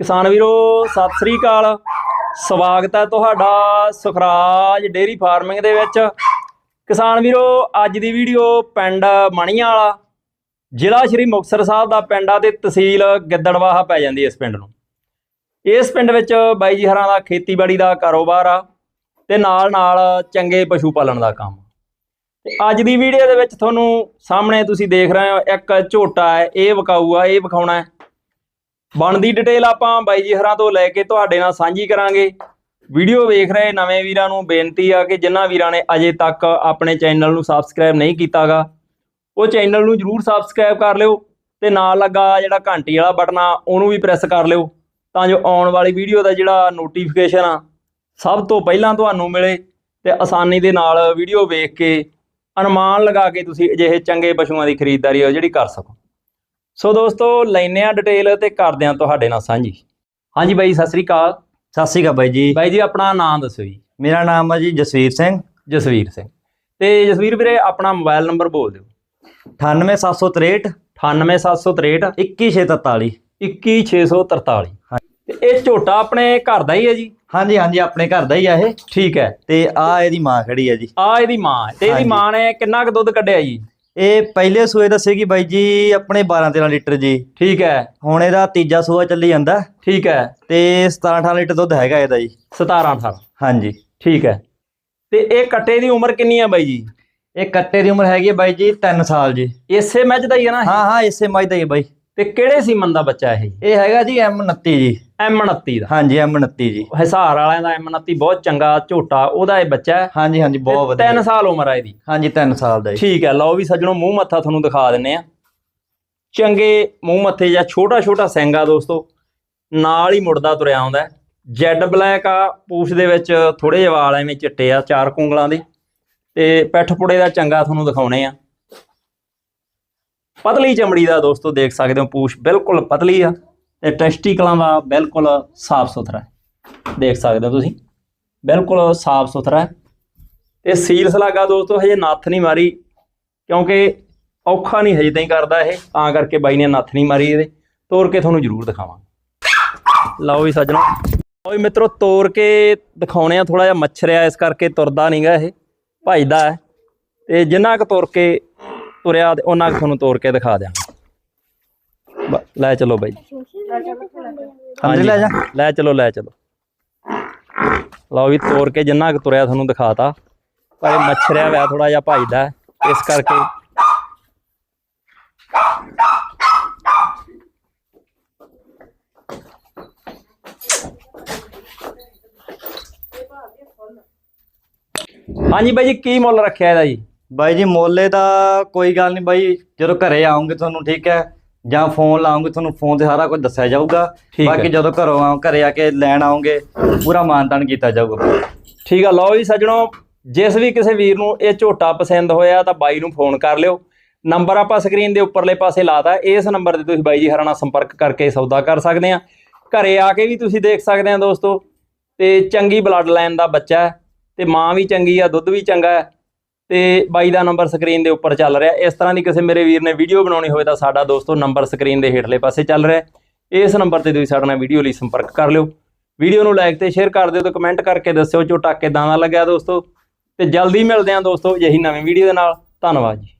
ਕਿਸਾਨ ਵੀਰੋ, ਸਤਿ ਸ੍ਰੀ ਅਕਾਲ। ਸਵਾਗਤ ਹੈ ਤੁਹਾਡਾ ਸੁਖਰਾਜ ਡੇਰੀ ਫਾਰਮਿੰਗ ਦੇ ਵਿੱਚ। ਕਿਸਾਨ ਵੀਰੋ, ਅੱਜ ਦੀ ਵੀਡੀਓ ਪਿੰਡ ਮਣੀਆਂ ਵਾਲਾ, ਜ਼ਿਲ੍ਹਾ ਸ਼੍ਰੀ ਮੁਕਤਸਰ ਸਾਹਿਬ ਦਾ ਪਿੰਡ ਆ ਤੇ ਤਹਿਸੀਲ ਗਿੱਦੜਵਾਹਾ ਪੈ ਜਾਂਦੀ ਇਸ ਪਿੰਡ ਨੂੰ। ਇਸ ਪਿੰਡ ਵਿੱਚ ਬਾਈ ਜੀ ਹਰਾਂ ਦਾ ਖੇਤੀਬਾੜੀ ਦਾ ਕਾਰੋਬਾਰ ਆ ਤੇ ਨਾਲ ਨਾਲ ਚੰਗੇ ਪਸ਼ੂ ਪਾਲਣ ਦਾ ਕੰਮ। ਤੇ ਅੱਜ ਦੀ ਵੀਡੀਓ ਦੇ ਵਿੱਚ ਤੁਹਾਨੂੰ ਸਾਹਮਣੇ ਤੁਸੀਂ ਦੇਖ ਰਹੇ ਹੋ, ਇੱਕ ਝੋਟਾ ਹੈ, ਇਹ ਵਿਕਾਊ ਆ, ਇਹ ਵਿਖਾਉਣਾ ਹੈ। ਬਣਦੀ ਡਿਟੇਲ ਆਪਾਂ ਬਾਈ ਜੀ ਹਰਾਂ ਤੋਂ ਲੈ ਕੇ ਤੁਹਾਡੇ ਨਾਲ ਸਾਂਝੀ ਕਰਾਂਗੇ। ਵੀਡੀਓ ਵੇਖ ਰਹੇ ਨਵੇਂ ਵੀਰਾਂ ਨੂੰ ਬੇਨਤੀ ਆ ਕਿ ਜਿਨ੍ਹਾਂ ਵੀਰਾਂ ਨੇ ਅਜੇ ਤੱਕ ਆਪਣੇ ਚੈਨਲ ਨੂੰ ਸਬਸਕ੍ਰਾਈਬ ਨਹੀਂ ਕੀਤਾਗਾ, ਉਹ ਚੈਨਲ ਨੂੰ ਜਰੂਰ ਸਬਸਕ੍ਰਾਈਬ ਕਰ ਲਿਓ ਤੇ ਨਾਲ ਲੱਗਾ ਜਿਹੜਾ ਘੰਟੀ ਵਾਲਾ ਬਟਨ ਆ, ਉਹਨੂੰ ਵੀ ਪ੍ਰੈਸ ਕਰ ਲਿਓ ਤਾਂ ਜੋ ਆਉਣ ਵਾਲੀ ਵੀਡੀਓ ਦਾ ਜਿਹੜਾ ਨੋਟੀਫਿਕੇਸ਼ਨ ਆ, ਸਭ ਤੋਂ ਪਹਿਲਾਂ ਤੁਹਾਨੂੰ ਮਿਲੇ ਤੇ ਆਸਾਨੀ ਦੇ ਨਾਲ ਵੀਡੀਓ ਵੇਖ ਕੇ ਅਨੁਮਾਨ ਲਗਾ ਕੇ ਤੁਸੀਂ ਅਜਿਹੇ ਚੰਗੇ ਪਸ਼ੂਆਂ ਦੀ ਖਰੀਦਦਾਰੀ ਆ ਜਿਹੜੀ ਕਰ ਸਕੋ। ਸੋ ਦੋਸਤੋ ਲੈਨੇ ਆ ਡਿਟੇਲ ਤੇ ਕਰਦੇ ਆ ਤੁਹਾਡੇ ਨਾਲ ਸਾਂਝੀ। ਹਾਂਜੀ ਬਾਈ ਸਤਿ ਸ੍ਰੀ ਅਕਾਲ। ਸਤਿ ਸ਼੍ਰੀ ਅਕਾਲ ਬਾਈ ਜੀ। ਬਾਈ ਜੀ ਆਪਣਾ ਨਾਮ ਦੱਸੋ ਜੀ। ਮੇਰਾ ਨਾਮ ਹੈ ਜੀ ਜਸਵੀਰ ਸਿੰਘ। ਜਸਵੀਰ ਸਿੰਘ। ਤੇ ਜਸਵੀਰ ਵੀਰੇ ਆਪਣਾ ਮੋਬਾਈਲ ਨੰਬਰ ਬੋਲ ਦਿਓ। 98763 98763 21643 21643 ਤੇ ਇਹ ਝੋਟਾ ਆਪਣੇ ਘਰ ਦਾ ਹੀ ਹੈ ਜੀ? ਹਾਂਜੀ ਹਾਂਜੀ ਆਪਣੇ ਘਰ ਦਾ ਹੀ ਆ ਇਹ। ਠੀਕ ਹੈ। ਤੇ ਆ ਇਹਦੀ ਮਾਂ ਖੜੀ ਹੈ ਜੀ। ਆ ਇਹਦੀ ਮਾਂ ਤੇ ਇਹਦੀ। ਮਾਂ ਨੇ ਕਿੰਨਾ ਕੁ ਦੁੱਧ ਕੱਢਿਆ ਜੀ? ਇਹ ਪਹਿਲੇ ਸੂਏ ਦੱਸੇਗੀ ਬਾਈ ਜੀ ਆਪਣੇ 12 13 ਲੀਟਰ ਜੀ। ਠੀਕ ਹੈ। ਹੁਣ ਇਹਦਾ ਤੀਜਾ ਸੂਆ ਚੱਲੀ ਜਾਂਦਾ। ਠੀਕ ਹੈ। ਤੇ 17 18 ਲੀਟਰ ਦੁੱਧ ਹੈਗਾ ਇਹਦਾ ਜੀ। 17 18 ਹਾਂਜੀ। ਠੀਕ ਹੈ। ਤੇ ਇਹ ਕੱਟੇ ਦੀ ਉਮਰ ਕਿੰਨੀ ਹੈ ਬਾਈ ਜੀ? ਇਹ ਕੱਟੇ ਦੀ ਉਮਰ ਹੈਗੀ ਹੈ ਬਾਈ ਜੀ 3 ਸਾਲ ਜੀ। ਇਸੇ ਮੱਝ ਦਾ ਹੀ ਹੈ ਨਾ? ਹਾਂ ਹਾਂ ਇਸੇ ਮੱਝ ਦਾ ਹੀ ਹੈ ਬਾਈ। ਤੇ ਕਿਹੜੇ ਸੀਮਨ ਦਾ ਬੱਚਾ ਇਹ? ਇਹ ਹੈਗਾ ਜੀ M29 ਜੀ। M29 ਦਾ। ਹਾਂਜੀ M29 ਜੀ। ਹਿਸਾਰ ਵਾਲਿਆਂ ਦਾ M29 ਬਹੁਤ ਚੰਗਾ ਝੋਟਾ ਉਹਦਾ ਇਹ ਬੱਚਾ ਹੈ। ਹਾਂਜੀ ਹਾਂਜੀ ਬਹੁਤ ਵਧੀਆ। ਸਾਲ ਉਮਰ ਆ ਇਹਦੀ। ਹਾਂਜੀ 3 ਸਾਲ ਦਾ ਠੀਕ ਹੈ ਲਓ ਵੀ ਸੱਜਣੋ ਮੂੰਹ ਮੱਥਾ ਤੁਹਾਨੂੰ ਦਿਖਾ ਦਿੰਨੇ ਆ। ਚੰਗੇ ਮੂੰਹ ਮੱਥੇ ਜਾਂ ਛੋਟਾ ਛੋਟਾ ਸਿੰਗਾ ਦੋਸਤੋ ਨਾਲ ਹੀ ਮੁੜਦਾ ਤੁਰਿਆ ਆਉਂਦਾ। ਜੈਡ ਬਲੈਕ ਆ ਪੂਛ ਦੇ ਵਿੱਚ ਥੋੜੇ ਜਿਹੇ ਵਾਲ ਐਵੇਂ ਚਿੱਟੇ ਆ ਚਾਰ ਕੁੰਗਲਾਂ ਦੇ। ਤੇ ਪਿੱਠ ਪੁੜੇ ਦਾ ਚੰਗਾ ਤੁਹਾਨੂੰ ਦਿਖਾਉਣੇ ਆ। ਪਤਲੀ ਚਮੜੀ ਦਾ ਦੋਸਤੋ ਦੇਖ ਸਕਦੇ ਹੋ ਪੂਛ ਬਿਲਕੁਲ ਪਤਲੀ ਆ। ਤੇ ਟੈਸਟੀਕਲਾਂ ਦਾ ਬਿਲਕੁਲ ਸਾਫ਼ ਸੁਥਰਾ ਹੈ। ਦੇਖ ਸਕਦੇ ਹੋ ਤੁਸੀਂ, ਬਿਲਕੁਲ ਸਾਫ਼ ਸੁਥਰਾ ਹੈ। ਤੇ ਸੀਲ ਸਲਾਗਾ ਦੋਸਤੋ, ਹਜੇ ਨੱਥ ਨਹੀਂ ਮਾਰੀ, ਕਿਉਂਕਿ ਔਖਾ ਨਹੀਂ ਹਜੇ ਤਾਈਂ ਕਰਦਾ ਇਹ, ਤਾਂ ਕਰਕੇ ਬਾਈ ਨੇ ਨੱਥ ਨਹੀਂ ਮਾਰੀ ਇਹਦੇ। ਤੋੜ ਕੇ ਤੁਹਾਨੂੰ ਜ਼ਰੂਰ ਦਿਖਾਵਾਂਗੇ ਲਓ ਵੀ ਸੱਜਣੋ, ਲਓ ਵੀ ਮਿੱਤਰੋ ਤੋੜ ਕੇ ਦਿਖਾਉਣੇ ਆ ਥੋੜਾ ਜਿਹਾ ਮੱਛਰਿਆ, ਇਸ ਕਰਕੇ ਤੁਰਦਾ ਨਹੀਂਗਾ ਇਹ, ਭਜਦਾ ਹੈ। ਤੇ ਜਿੰਨਾ ਕੁ ਤੁਰ ਕੇ ਤੁਰਿਆ ਤੇ ਉਹਨਾਂ ਕੁ ਤੁਹਾਨੂੰ ਤੋੜ ਕੇ ਦਿਖਾ ਦਿਆਂ ਬ- ਲੈ ਚਲੋ ਬਾਈ। ਅੰਦਰ ਲੈ ਜਾ। ਲੈ ਚਲੋ ਲੈ ਚਲੋ। ਲਓ ਵੀ ਤੋੜ ਕੇ ਜਿੰਨਾ ਕੁ ਤੁਰਿਆ ਤੁਹਾਨੂੰ ਦਿਖਾਤਾ। ਪਰ ਇਹ ਮੱਛਰਿਆ ਹੋਇਆ ਥੋੜਾ ਜਿਹਾ ਭਜਦਾ ਹੈ, ਇਸ ਕਰਕੇ। ਹਾਂਜੀ ਬਾਈ ਜੀ ਕੀ ਮੁੱਲ ਰੱਖਿਆ ਇਹਦਾ ਜੀ? ਬਾਈ ਜੀ ਮੋਲੇ ਦਾ ਕੋਈ ਗੱਲ ਨਹੀਂ ਬਾਈ ਜਦੋਂ ਘਰੇ ਆਉਂਗੇ ਤੁਹਾਨੂੰ ਠੀਕ ਹੈ। ਜਾਂ ਫੋਨ ਲਾਉਂਗੇ ਤੁਹਾਨੂੰ ਫੋਨ ਤੇ ਸਾਰਾ ਕੁਝ ਦੱਸਿਆ ਜਾਊਗਾ। ਠੀਕ ਬਾਕੀ ਹੈ ਜਦੋਂ ਘਰੋਂ ਆਉਂ ਘਰੇ ਆ ਕੇ ਲੈਣ ਆਉਂਗੇ ਪੂਰਾ ਮਾਨਤਾਨ ਕੀਤਾ ਜਾਊਗਾ। ਠੀਕ ਆ ਲਓ ਜੀ ਸੱਜਣੋ ਜਿਸ ਵੀ ਕਿਸੇ ਵੀਰ ਨੂੰ ਇਹ ਝੋਟਾ ਪਸੰਦ ਹੋਇਆ ਤਾਂ ਬਾਈ ਨੂੰ ਫੋਨ ਕਰ ਲਿਓ। ਨੰਬਰ ਆਪਾਂ ਸਕਰੀਨ ਦੇ ਉੱਪਰਲੇ ਪਾਸੇ ਲਾਤਾ ਇਸ ਨੰਬਰ ਤੇ ਤੁਸੀਂ ਬਾਈ ਜੀ ਹਰਾਂ ਨਾਲ ਸੰਪਰਕ ਕਰਕੇ ਸੌਦਾ ਕਰ ਸਕਦੇ ਆ। ਘਰੇ ਆ ਕੇ ਵੀ ਤੁਸੀਂ ਦੇਖ ਸਕਦੇ ਆ ਦੋਸਤੋ ਤੇ ਚੰਗੀ ਬਲੱਡ ਲਾਈਨ ਦਾ ਬੱਚਾ ਹੈ ਤੇ ਮਾਂ ਵੀ ਚੰਗੀ ਆ ਦੁੱਧ ਵੀ ਚੰਗਾ ਹੈ ਤੇ ਬਾਈ ਦਾ ਨੰਬਰ ਸਕਰੀਨ ਦੇ ਉੱਪਰ ਚੱਲ ਰਿਹਾ। ਇਸ ਤਰ੍ਹਾਂ ਦੀ ਕਿਸੇ ਮੇਰੇ ਵੀਰ ਨੇ ਵੀਡੀਓ ਬਣਾਉਣੀ ਹੋਵੇ ਤਾਂ ਸਾਡਾ ਦੋਸਤੋ ਨੰਬਰ ਸਕਰੀਨ ਦੇ ਹੇਠਲੇ ਪਾਸੇ ਚੱਲ ਰਿਹਾ ਇਸ ਨੰਬਰ ਤੇ ਤੁਸੀਂ ਸਾਡੇ ਨਾਲ ਵੀਡੀਓ ਲਈ ਸੰਪਰਕ ਕਰ ਲਿਓ। ਵੀਡੀਓ ਨੂੰ ਲਾਈਕ ਤੇ ਸ਼ੇਅਰ ਕਰ ਦਿਓ ਤੇ ਕਮੈਂਟ ਕਰਕੇ ਦੱਸਿਓ ਝੋਟਾ ਕਿਦਾਂ ਦਾ ਲੱਗਿਆ ਦੋਸਤੋ। ਤੇ ਜਲਦੀ ਮਿਲਦੇ ਹਾਂ ਦੋਸਤੋ ਅਜਿਹੀ ਨਵੀਂ ਵੀਡੀਓ ਦੇ ਨਾਲ। ਧੰਨਵਾਦ ਜੀ।